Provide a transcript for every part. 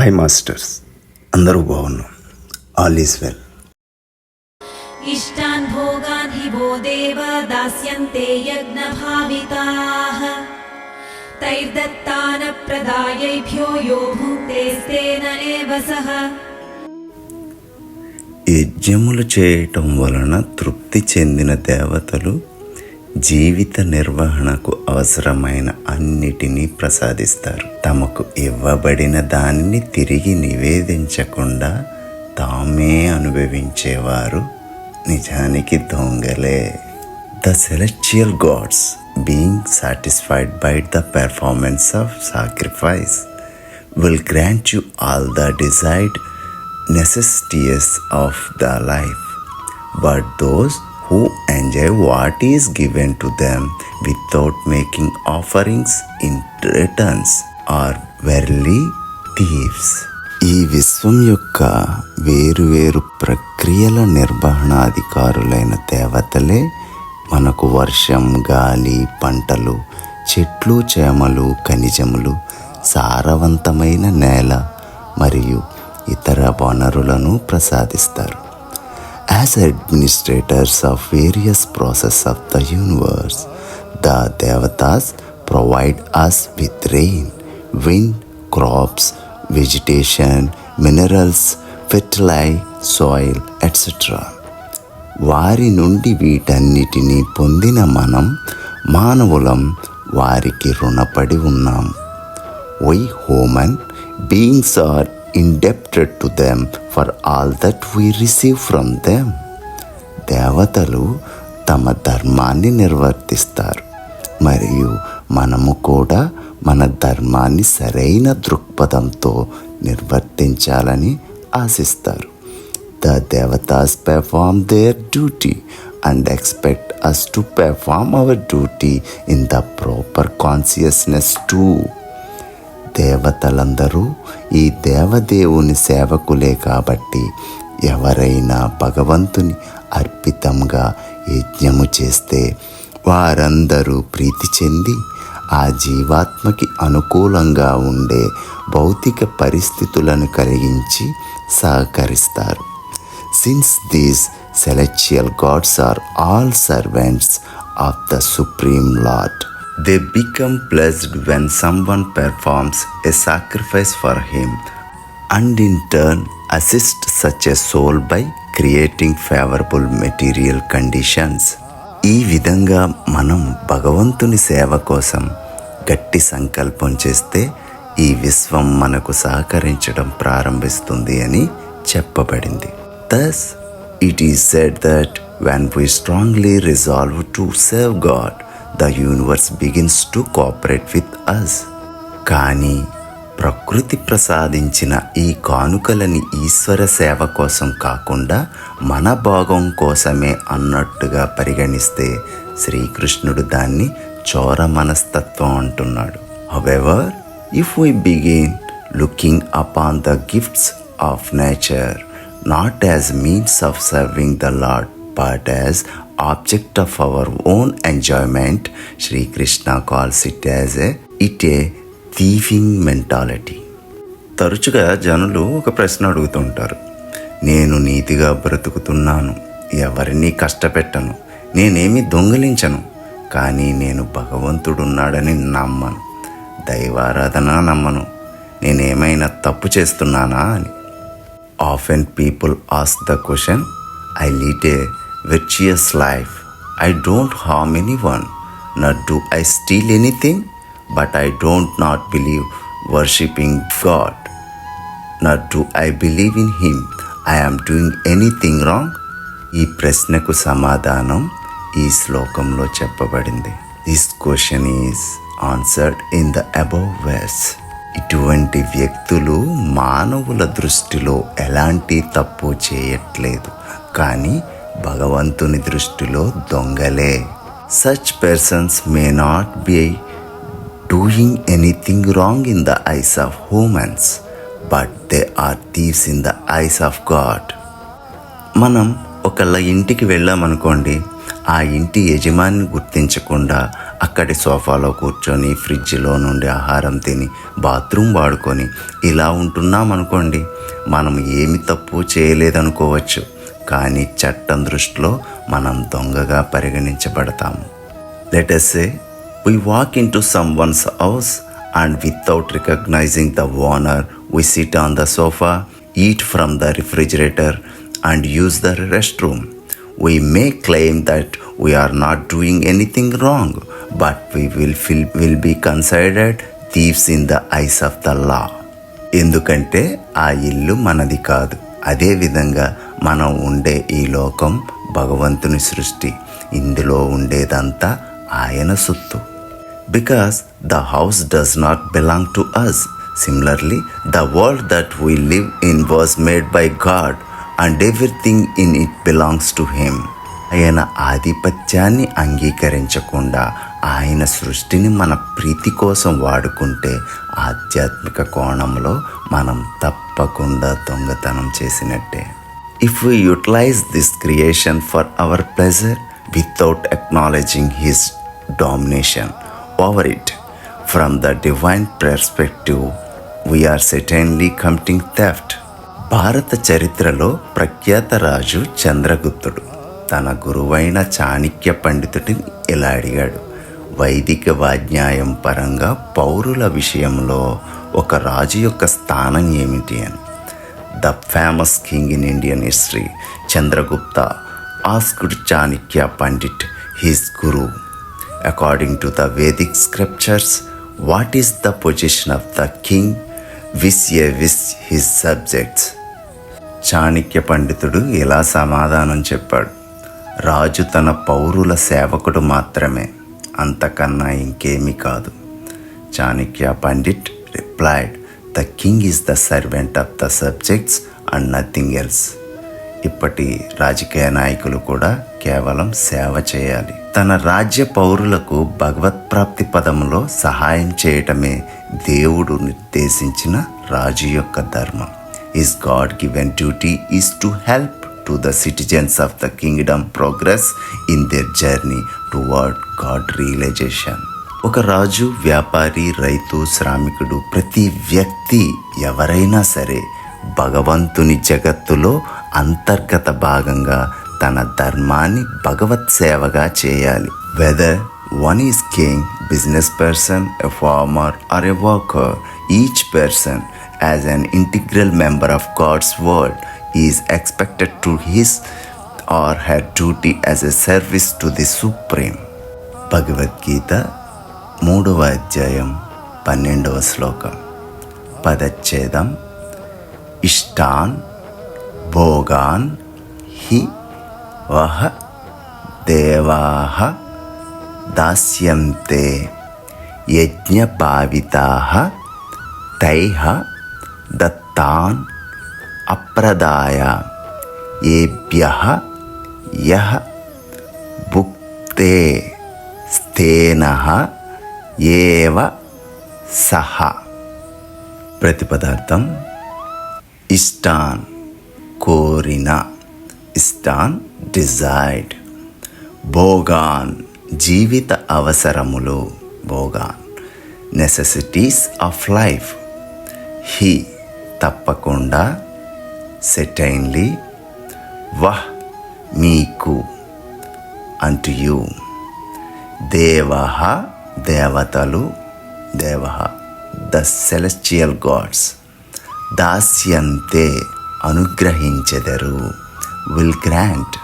Hi masters అందరూ బాగున్నాం. All is well. ఇష్టాన్ భోగాన్ హి భో దేవ దాస్యంతే యజ్ఞ భావితాః తైర్దత్తాన ప్రదాయైభ్యో యో భుక్తేస్తేన ఏవ సః. యజ్ఞములు చేయటం వలన తృప్తి చెందిన దేవతలు జీవిత నిర్వహణకు అవసరమైన అన్నిటినీ ప్రసాదిస్తారు. తమకు ఇవ్వబడిన దానిని తిరిగి నివేదించకుండా తామే అనుభవించేవారు నిజానికి దొంగలే. The celestial gods being satisfied by the performance of sacrifice will grant you all the desired necessities of the life but those who enjoy what is given to them without making offerings in returns are verily thieves. ఈ విశ్వం యొక్క వేరువేరు ప్రక్రియల నిర్వహణాధికారులైన దేవతలే మనకు వర్షం గాలి పంటలు చెట్లు చేమలు ఖనిజములు సారవంతమైన నేల మరియు ఇతర వనరులను ప్రసాదిస్తారు as administrators of various process of the universe the devatas provide us with rain wind crops vegetation minerals fertile soil etcetera వారి నుండి వీటన్నిటిని పొందిన మనం మానవులం వారికి రుణపడి ఉన్నాం. Why human beings are indebted to them for all that we receive from them దేవతలు తమ ధర్మాన్ని నిర్వర్తిస్తారు. మరియు మనము కూడా మన ధర్మాన్ని సరైన దృక్పథంతో నిర్వర్తించాలని ఆశిస్తారు. The devatas perform their duty and expect us to perform our duty in the proper consciousness too దేవతలందరూ ఈ దేవదేవుని సేవకులే కాబట్టి ఎవరైనా భగవంతుని అర్పితంగా యజ్ఞము చేస్తే వారందరూ ప్రీతి చెంది ఆ జీవాత్మకి అనుకూలంగా ఉండే భౌతిక పరిస్థితులను కలిగించి సహకరిస్తారు. Since these celestial gods are all servants of the supreme lord they become pleased when someone performs a sacrifice for him and in turn assist such a soul by creating favourable material conditions ఈ విధంగా మనం భగవంతుని సేవ కోసం గట్టి సంకల్పం చేస్తే ఈ విశ్వం మనకు సహకరించడం ప్రారంభిస్తుంది అని చెప్పబడింది. Thus it is said that when we strongly resolve to serve God the universe begins to cooperate with us కానీ ప్రకృతి ప్రసాదించిన ఈ కానుకలని ఈశ్వర సేవ కోసం కాకుండా మన భాగం కోసమే అన్నట్టుగా పరిగణిస్తే శ్రీకృష్ణుడు దాన్ని చోర మనస్తత్వం అంటున్నాడు. However if we begin looking upon the gifts of nature not as means of serving the lord but as object of our own enjoyment Sri Krishna calls it as a it a thiefing mentality తరచుగా జనులు ఒక ప్రశ్న అడుగుతుంటారు. నేను నీతిగా బ్రతుకుతున్నాను ఎవరిని కష్టపెట్టను నేనేమి దొంగిలించను కానీ నేను భగవంతుడున్నాడని నమ్మను దైవారాధన నమ్మను నేనేమైనా తప్పు చేస్తున్నానా అని. Often people ask the question I lead a virtuous life I don't harm anyone, one do do I steal anything but I don't not believe worshipping nor do do I believe in him I doing anything anything wrong ఈ ప్రశ్నకు సమాధానం ఈ శ్లోకంలో చెప్పబడింది. This question is answered in the above verse ఇటువంటి వ్యక్తులు మానవుల దృష్టిలో ఎలాంటి తప్పు చేయట్లేదు. కానీ భగవంతుని దృష్టిలో దొంగలే. Such persons may not be doing anything wrong in the eyes of humans but they are thieves in the eyes of God మనం ఒకళ్ళ ఇంటికి వెళ్ళామనుకోండి ఆ ఇంటి యజమాని గుర్తించకుండా అక్కడి సోఫాలో కూర్చొని ఫ్రిడ్జ్లో నుండి ఆహారం తిని బాత్రూమ్ వాడుకొని ఇలా ఉంటున్నాం అనుకోండి మనం ఏమి తప్పు చేయలేదనుకోవచ్చు. కానీ చట్టం దృష్టిలో మనం దొంగగా పరిగణించబడతాము let's a we walk in to someone's house and without recognising the owner we sit on the sofa eat from the refrigerator and use the rest room we may claim that we're not doing anything wrong but we will fill will be considered thieves in the eyes of the law ఎందుకంటే ఆ ఇల్లు మనది కాదు. అదేవిధంగా మనం ఉండే ఈ లోకం భగవంతుని సృష్టి. ఇందులో ఉండేదంతా ఆయన సొత్తు. Because the house does not belong to us similarly the world that we live in was made by God and everything in it belongs to him ఆయన ఆధిపత్యాన్ని అంగీకరించకుండా ఆయన సృష్టిని మన ప్రీతి కోసం వాడుకుంటే ఆధ్యాత్మిక కోణంలో మనం తప్పకుండా దొంగతనం చేసినట్టే. If we utilise this creation for our pleasure without acknowledging his domination over it from the divine perspective we're certainly committing theft భారత చరిత్రలో ప్రఖ్యాత రాజు చంద్రగుప్తుడు తన గురువైన చాణక్య పండితుడిని ఇలా అడిగాడు. వైదిక వాజ్ఞాయం పరంగా పౌరుల విషయంలో ఒక రాజు యొక్క స్థానం ఏమిటి అని. The famous king in Indian history Chandragupta asked Chanakya Pandit his guru. According to the Vedic scriptures what is the position of the king vis a vis his subjects Chanakya పండితుడు ఇలా సమాధానం చెప్పాడు. రాజు తన పౌరుల సేవకుడు మాత్రమే. అంతకన్నా ఇంకేమీ కాదు. Chanakya Pandit replied the king is the servant of the subjects and nothing else. ఇప్పటి రాజకీయ నాయకులు కూడా కేవలం సేవ చేయాలి. తన రాజ్య పౌరులకు భగవత్ ప్రాప్తి పదంలో సహాయం చేయటమే దేవుడు నిర్దేశించిన రాజు యొక్క ధర్మం. Is God given duty is to help to the citizens of the kingdom progress in their journey toward God realization ఒక రాజు వ్యాపారి రైతు శ్రామికుడు ప్రతి వ్యక్తి ఎవరైనా సరే భగవంతుని జగత్తులో అంతర్గత భాగంగా తన ధర్మాన్ని భగవత్ సేవగా చేయాలి. Whether one is king business person a farmer or a worker each person as an integral member of God's world is expected to his or her duty as a service to the supreme Bhagavad Gita మూడవ అధ్యాయం పన్నెండవ శ్లోకం పదచ్ఛేదం ఇష్టాన్ భోగాన్ హి వహ దేవాహ దాస్యంతే యజ్ఞభావితాః తైః దత్తాన్ అప్రదాయ ఏభ్య యః భుక్తే స్థేన ఏవ సహ ప్రతిపదార్థం ఇష్టాన్ కోరిన ఇష్టాన్ డిజైర్డ్ భోగాన్ జీవిత అవసరములు భోగాన్ నెసెసిటీస్ ఆఫ్ లైఫ్ హీ తప్పకుండా సెటైన్లీ వహ్ మీకు అంటు యూ దేవః దేవతలు దేవ ద సెలెస్టియల్ గాడ్స్ దాస్యంతే అనుగ్రహించెదరు విల్ గ్రాంట్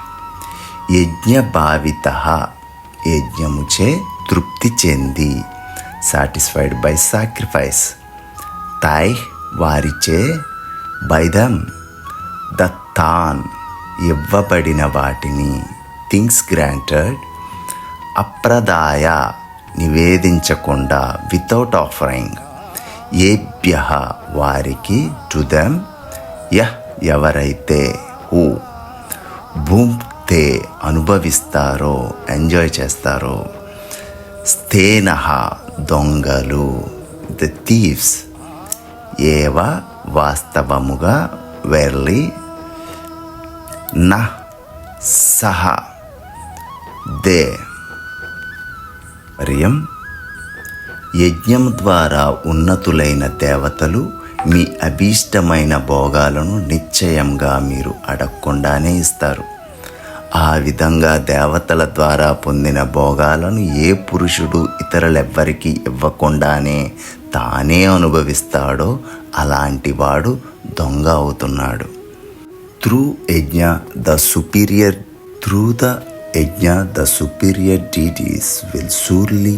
యజ్ఞభావిత యజ్ఞముచే తృప్తి చెంది సాటిస్ఫైడ్ బై సాక్రిఫైస్ తాయ్ వారిచే బై దమ్ దత్తాన్ ఇవ్వబడిన వాటిని థింగ్స్ గ్రాంటెడ్ అప్రదాయ నివేదించకుండా వితౌట్ ఆఫరింగ్ ఏభ్య వారికి టు దెమ్ యహ్ ఎవరైతే హూ భూంతే అనుభవిస్తారో ఎంజాయ్ చేస్తారో స్థేన దొంగలు ద థీవ్స్ ఏవ వాస్తవముగా వెర్లీ న సహ దే రియం యజ్ఞం ద్వారా ఉన్నతులైన దేవతలు మీ అభీష్టమైన భోగాలను నిశ్చయంగా మీరు అడగకుండానే ఇస్తారు. ఆ విధంగా దేవతల ద్వారా పొందిన భోగాలను ఏ పురుషుడు ఇతరులెవ్వరికీ ఇవ్వకుండానే తానే అనుభవిస్తాడో అలాంటి వాడు దొంగ అవుతున్నాడు. త్రూ యజ్ఞ ద సుపీరియర్ త్రూ ద యజ్ఞ the superior deities will surely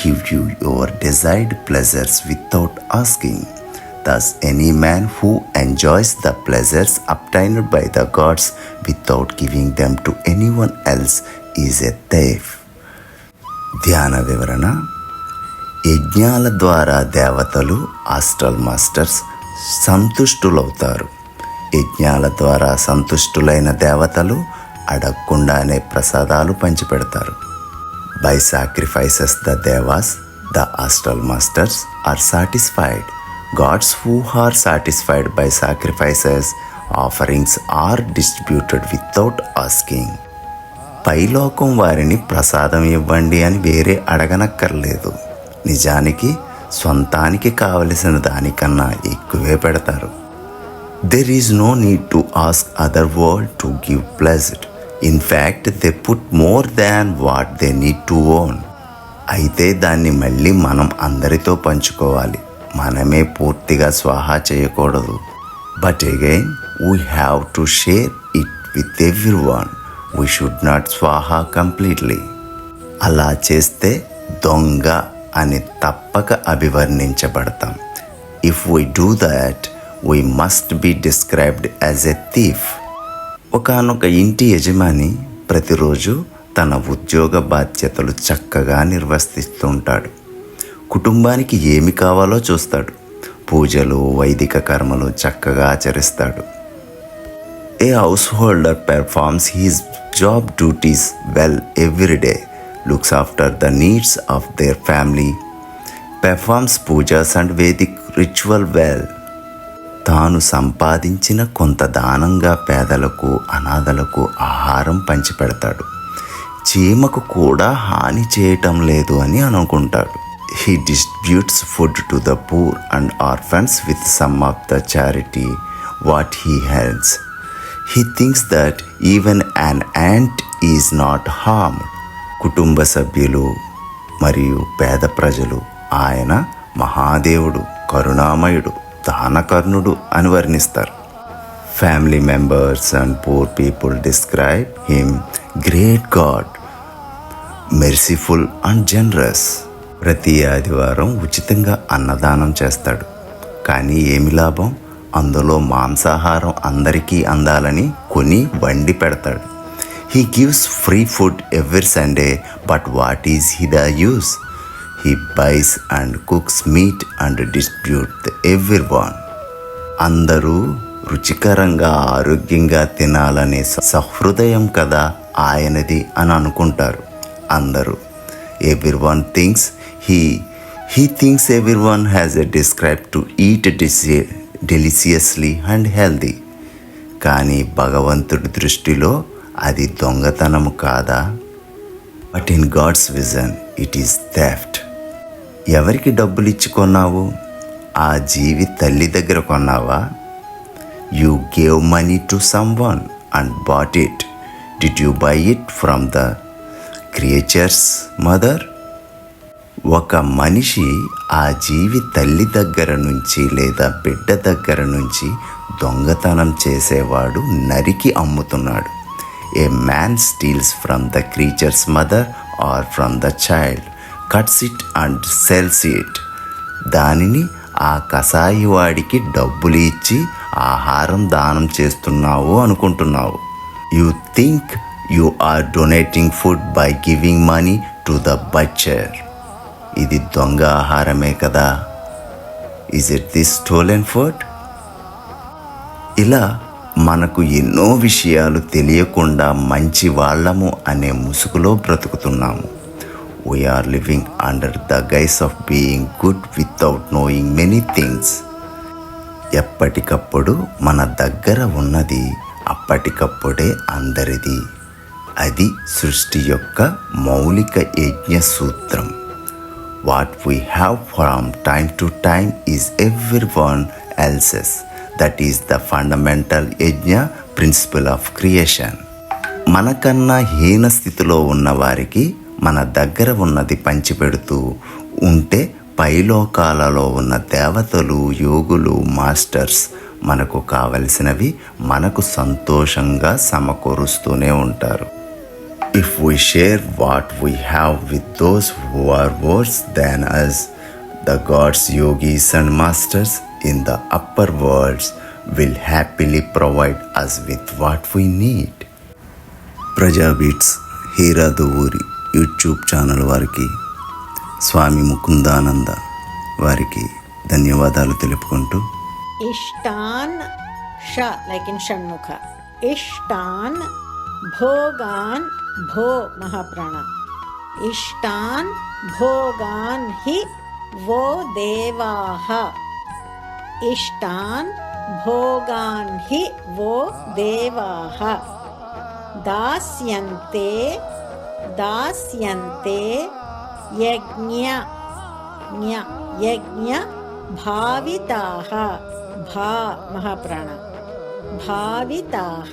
give you your desired pleasures without asking thus any man who enjoys the pleasures obtained by the gods without giving them to anyone else is a thief ధ్యాన వివరణ యజ్ఞాల ద్వారా దేవతలు astral masters సంతుష్టులవుతారు. యజ్ఞాల ద్వారా సంతుష్టులైన దేవతలు అడగకుండానే ప్రసాదాలు పంచిపెడతారు. By sacrifices the devas the astral masters are satisfied gods who are satisfied by sacrifices offerings are distributed without asking పైలోకం వారిని ప్రసాదం ఇవ్వండి అని వేరే అడగనక్కర్లేదు. నిజానికి సొంతానికి కావలసిన దానికన్నా ఎక్కువే పెడతారు. There is no need to ask other world to give pleasure in fact they put more than what they need to own అయితే దాన్ని మళ్ళీ మనం అందరితో పంచుకోవాలి. మనమే పూర్తిగా స్వాహా చేయకూడదు. But again we have to share it with everyone we should not స్వాహా కంప్లీట్లీ అలా చేస్తే దొంగ అని తప్పక అభివర్ణించబడతాం. If we do that we must be described as a thief ఒకనొక ఇంటి యజమాని ప్రతిరోజు తన ఉద్యోగ బాధ్యతలు చక్కగా నిర్వర్తిస్తుంటాడు. కుటుంబానికి ఏమి కావాలో చూస్తాడు. పూజలు వైదిక కర్మలు చక్కగా ఆచరిస్తాడు. A householder performs his job duties well every day looks after the needs of their family performs pujas and Vedic ritual well తాను సంపాదించిన కొంత దానంగా పేదలకు అనాథలకు ఆహారం పంచిపెడతాడు. చీమకు కూడా హాని చేయటం లేదు అని అనుకుంటాడు. He distributes food to the poor and orphans with some of the charity what he helps he thinks that even an ant is not harm కుటుంబ సభ్యులు మరియు పేద ప్రజలు ఆయన మహాదేవుడు కరుణామయుడు దానకర్ణుడు అని వర్ణిస్తారు. Family members and poor people describe him great God merciful and generous ప్రతి ఆదివారం ఉచితంగా అన్నదానం చేస్తాడు. కానీ ఏమి లాభం? అందులో మాంసాహారం అందరికీ అందాలని కొని వండి పెడతాడు. He gives free food every Sunday but what is he the use he buys and cooks meat and distribute everyone అందరూ రుచికరంగా ఆరోగ్యంగా తినాలనే స- సహృదయం కదా ఆయనది అని అనుకుంటారు అందరూ. Everyone thinks he he thinks everyone has a describe to eat DC deliciously and healthy కానీ భగవంతుడి దృష్టిలో అది దొంగతనము కాదా? But in God's vision it is theft ఎవరికి డబ్బులు ఇచ్చి కొన్నావు? ఆ జీవి తల్లి దగ్గర కొన్నావా? You gave money to someone and bought it did you buy it from the creature's mother ఒక మనిషి ఆ జీవి తల్లి దగ్గర నుంచి లేదా బిడ్డ దగ్గర నుంచి దొంగతనం చేసేవాడు నరికి అమ్ముతున్నాడు. A man steals from the creature's mother or from the child cuts it and sells it దానిని ఆ కసాయి వాడికి డబ్బులు ఇచ్చి ఆహారం దానం చేస్తున్నావు అనుకుంటున్నావు. You think you are donating food by giving money to the butcher ఇది దొంగ ఆహారమే కదా. Is it this stolen food ఇలా మనకు ఎన్నో విషయాలు తెలియకుండా మంచి వాళ్ళము అనే ముసుగులో బ్రతుకుతున్నాము. We are living under the guise of being good without knowing many things ఎప్పటికప్పుడు మన దగ్గర ఉన్నది అప్పటికప్పుడే అందరిది. అది సృష్టి యొక్క మౌలిక యజ్ఞ సూత్రం. What we have from time to time is everyone else's that is the fundamental యజ్ఞ ప్రిన్సిపల్ ఆఫ్ క్రియేషన్ మనకన్నా హీన స్థితిలో ఉన్న వారికి మన దగ్గర ఉన్నది పంచిపెడుతూ ఉంటే పైలోకాలలో ఉన్న దేవతలు యోగులు మాస్టర్స్ మనకు కావలసినవి మనకు సంతోషంగా సమకూరుస్తూనే ఉంటారు. If we share what we have with those who are worse than us the gods yogis and masters in the upper worlds will happily provide us with what we need. Praja Beats Heera Duvvuri YouTube channel వారికి స్వామి ముకుందానంద వారికి ధన్యవాదాలు తెలుపుకుంటూ ఇష్టాన్ ష like in Shanmukha ఇష్టాన్ భోగాన్ భో మహాప్రాణ ఇష్టాన్ భోగాన్ హి వో దేవాహ इष्टान् भोगान् हि वो देवाः। दास्यन्ते दास्यन्ते यज्ञ ज्ञ यज्ञ भाविताः। भा महाप्राण। भाविताः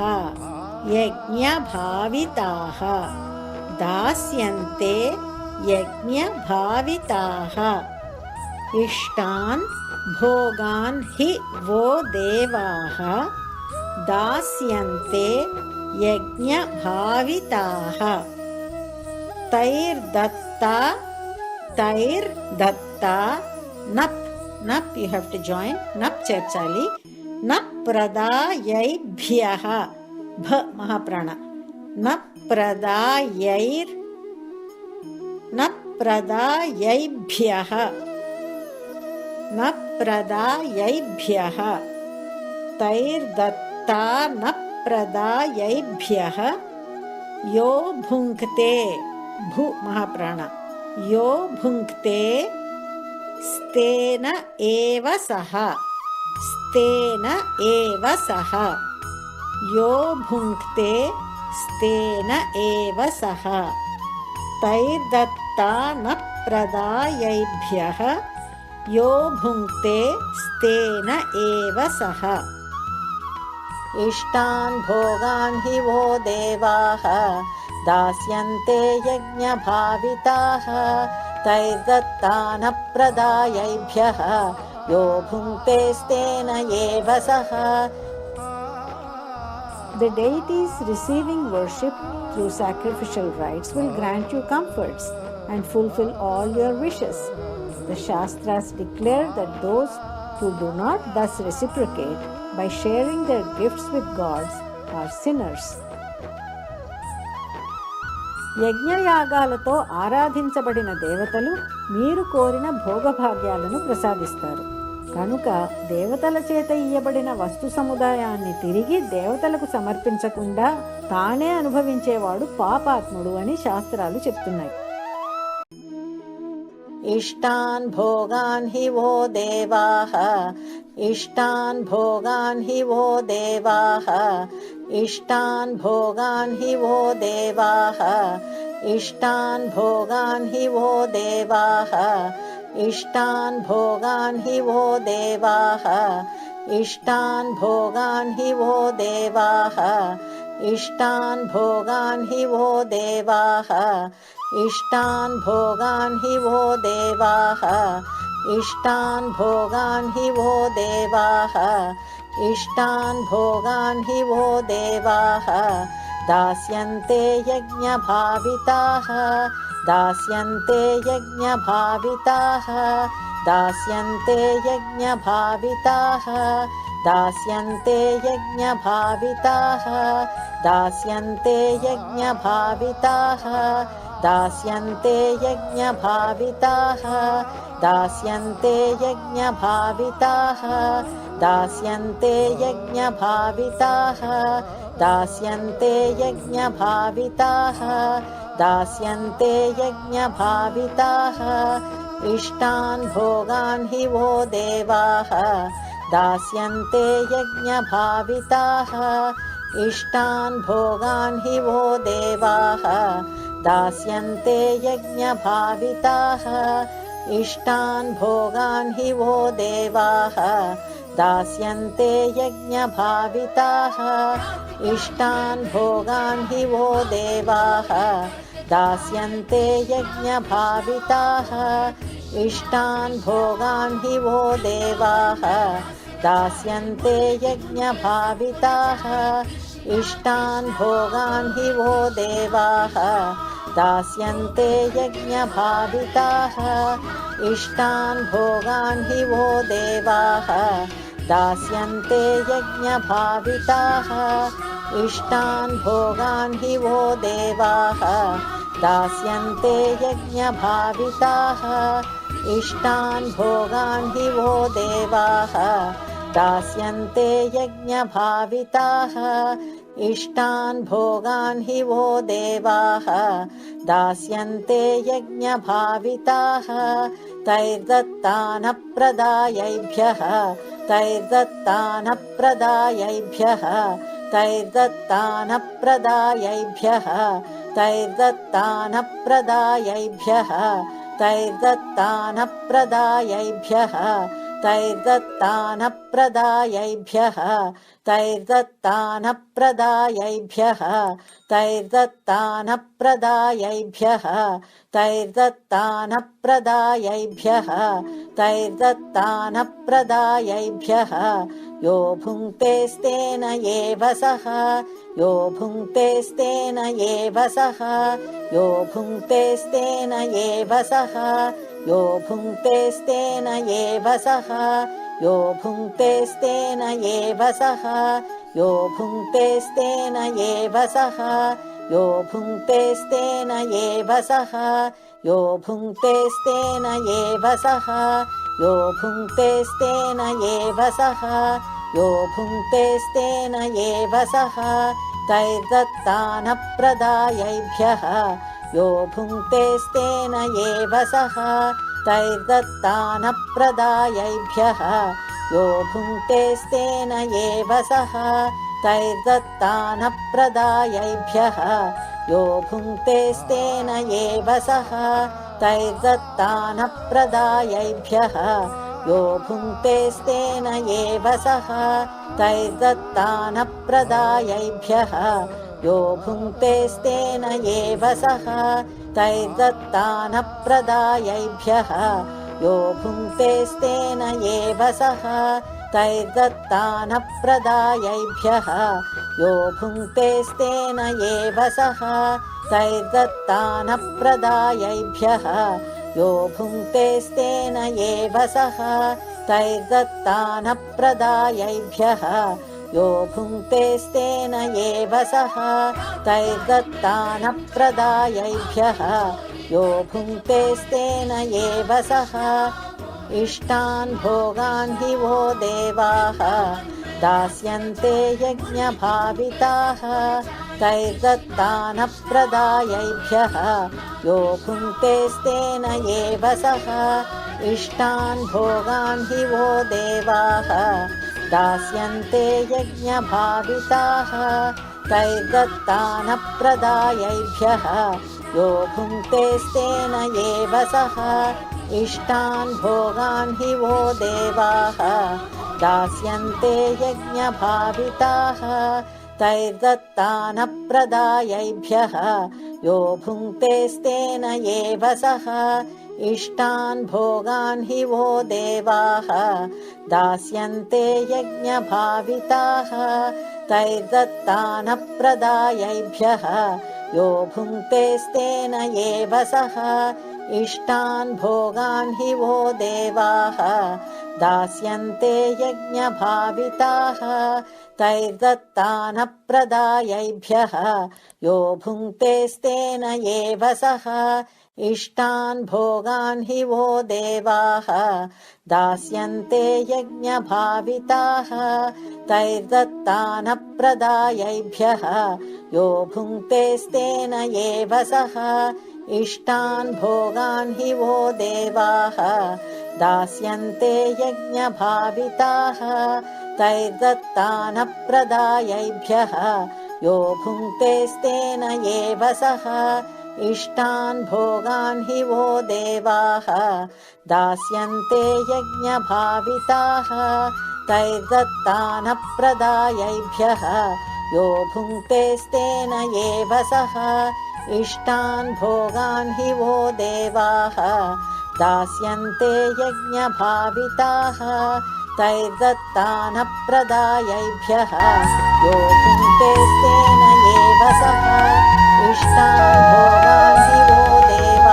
यज्ञभाविताः दास्यन्ते यज्ञभाविताः इष्टान् भोगान् हि वो देवाः दास्यन्ते यज्ञभाविताः। तैर्दत्ता तैर्दत्ता, नप् नप् यु हेव् टु जायिन् नप् चर्चालि न प्रदायैभ्यः। भ, महाप्राण। न प्रदायैर् न प्रदायैभ्यः। न प्रदायैभ्यः तैर्दत्ता न प्रदायैभ्यः यो भुङ्क्ते भु महाप्राण यो भुङ्क्ते स्तेन एव सः स्तेन एव सः। यो भुङ्क्ते स्तेन एव सः। तैर्दत्ता न प्रदायैभ्यः यो भुङ्क्ते स्तेन एव सः इष्टान् भोगान् हि वो देवाः दास्यन्ते यज्ञभाविताः तैर्दत्ता न प्रदायैभ्यः यो भुङ्क्ते स्तेन एव सः The deities receiving worship through sacrificial rites will grant you comforts and fulfill all your wishes. The Shastras declare that those who do not thus reciprocate by sharing their gifts with gods are sinners. యజ్ఞయాగాలతో ఆరాధించబడిన దేవతలు మీరు కోరిన భోగభాగ్యాలను ప్రసాదిస్తారు కనుక దేవతల చేత ఇయ్యబడిన వస్తు సముదాయాన్ని తిరిగి దేవతలకు సమర్పించకుండా తానే అనుభవించేవాడు పాపాత్ముడు అని శాస్త్రాలు చెప్తున్నాయి इष्टान् भोगान् हि वो देवाः। इष्टान् भोगान् हि वो देवाः। इष्टान् भोगान् हि वो देवाः। इष्टान् भोगान् हि वो देवाः। इष्टान् भोगान् हि वो देवाः। इष्टान् भोगान् हि वो देवाः इष्टान् भोगान् हि वो देवाः। इष्टान् भोगान् हि वो देवाः। इष्टान् भोगान् हि वो देवाः। इष्टान् भोगान् हि वो देवाः। दास्यन्ते यज्ञभाविताः। दास्यन्ते यज्ञभाविताः। दास्यन्ते यज्ञभाविताः दास्यन्ते यज्ञभाविताः दास्यन्ते यज्ञभाविताः दास्यन्ते यज्ञभाविताः दास्यन्ते यज्ञभाविताः दास्यन्ते यज्ञभाविताः दास्यन्ते यज्ञभाविताः दास्यन्ते यज्ञभाविताः। इष्टान् भोगान् हि वो देवाः दास्यन्ते यज्ञभाविताः इष्टान् भोगान् हि वो देवाः। दास्यन्ते यज्ञभाविताः इष्टान् भोगान् हि वो देवाः। दास्यन्ते यज्ञभाविताः इष्टान् भोगान् हि वो देवाः। दास्यन्ते यज्ञभाविताः इष्टान् भोगान् हि वो देवाः दास्यन्ते यज्ञभाविताः। इष्टान् भोगान् हि वो देवाः दास्यन्ते यज्ञभाविताः। इष्टान् भोगान् हि वो देवाः दास्यन्ते यज्ञभाविताः। इष्टान् भोगान् हि वो देवाः दास्यन्ते यज्ञभाविताः इष्टान् भोगान् हि वो देवाः दास्यन्ते यज्ञभाविताः। इष्टान् भोगान् हि वो देवाः दास्यन्ते यज्ञभाविताः। तैर्दत्तानप्रदायैभ्यः तैर्दत्तानप्रदायैभ्यः तैर्दत्तानप्रदायैभ्यः तैर्दत्तानप्रदायैभ्यः तैर्दत्तानप्रदायैभ्यः तैर्दत्तानप्रदायैभ्यः तैर्दत्तानप्रदायैभ्यः तैर्दत्तानप्रदायैभ्यः तैर्दत्तानप्रदायैभ्यः तैर्दत्तानप्रदायैभ्यः। यो भुङ्क्तेस्तेन एव सः यो भुङ्क्तेस्तेन एव सः यो भुङ्क्तेस्तेन एव सः यो भुङ्क्तेस्तेन एव सः यो भुङ्क्तेस्तेन एव सः यो भुङ्क्तेस्तेन एव सः। यो भुङ्क्तेस्तेन एव सः। यो भुङ्क्तेस्तेन एव सः। यो भुङ्क्तेस्तेन एव सः। यो भुङ्क्तेस्तेन एव सः तैर्दत्तानप्रदायैभ्यः यो भुङ्क्तेस्तेन एव सः तैर्दत्तानप्रदायैभ्यः यो भुङ्क्तेस्तेन एव सः तैर्दत्तानप्रदायैभ्यः यो भुङ्क्तेस्तेन एव सः तैर्दत्तानप्रदायैभ्यः यो भुङ्क्तेस्तेन एव सः तैर्दत्तानप्रदायैभ्यः यो भुङ्क्तेस्तेन एव सः तैर्दत्तानप्रदायैभ्यः यो भुङ्क्तेस्तेन एव सः तैर्दत्तानप्रदायैभ्यः यो भुङ्क्तेस्तेन एव सः तैर्दत्तानप्रदायैभ्यः यो भुङ्क्तेस्तेन एव सः तैर्दत्तानप्रदायैभ्यः यो भुङ्क्तेस्तेन एव सः तैर्दत्तानप्रदायैभ्यः। यो भुङ्क्तेस्तेन एव सः इष्टान् भोगान् हि वो देवाः। दास्यन्ते यज्ञभाविताः तैर्दत्तानप्रदायैभ्यः। यो भुङ्क्तेस्तेन एव सः इष्टान् भोगान् हि वो देवाः दास्यन्ते यज्ञभाविताः तैर्दत्तानप्रदायैभ्यः यो भुङ्क्तेस्तेन एव सः इष्टान् भोगान् हि वो देवाः। दास्यन्ते यज्ञभाविताः तैर्दत्तानप्रदायैभ्यः यो भुङ्क्तेस्तेन एव सः इष्टान् भोगान् हि वो देवाः। दास्यन्ते यज्ञभाविताः। तैर्दत्तानप्रदायैभ्यः। यो भुङ्क्तेस्तेन एव सः। इष्टान् भोगान् हि वो देवाः। दास्यन्ते यज्ञभाविताः। तैर्दत्तानप्रदायैभ्यः। यो भुङ्क्तेस्तेन एव सः इष्टान् भोगान् हि वो देवाः दास्यन्ते यज्ञभाविताः तैर्दत्तानप्रदायैभ्यः यो भुङ्क्तेस्तेन एव सः इष्टान् भोगान् हि वो देवाः दास्यन्ते यज्ञभाविताः तैर्दत्तानप्रदायैभ्यः यो भुङ्क्तेस्तेन एव सः इष्टान् भोगान् हि वो देवाः दास्यन्ते यज्ञभाविताः तैर्दत्तानप्रदायैभ्यः यो भुङ्क्तेस्तेन एव सः। इष्टान् भोगान् हि वो देवाः दास्यन्ते यज्ञभाविताः तैर्दत्तानप्रदायैभ्यः। यो भुङ्क्तेस्तेन ಇಷ್ಟಾಭೋಗ ಶಿವೋ ದೇವ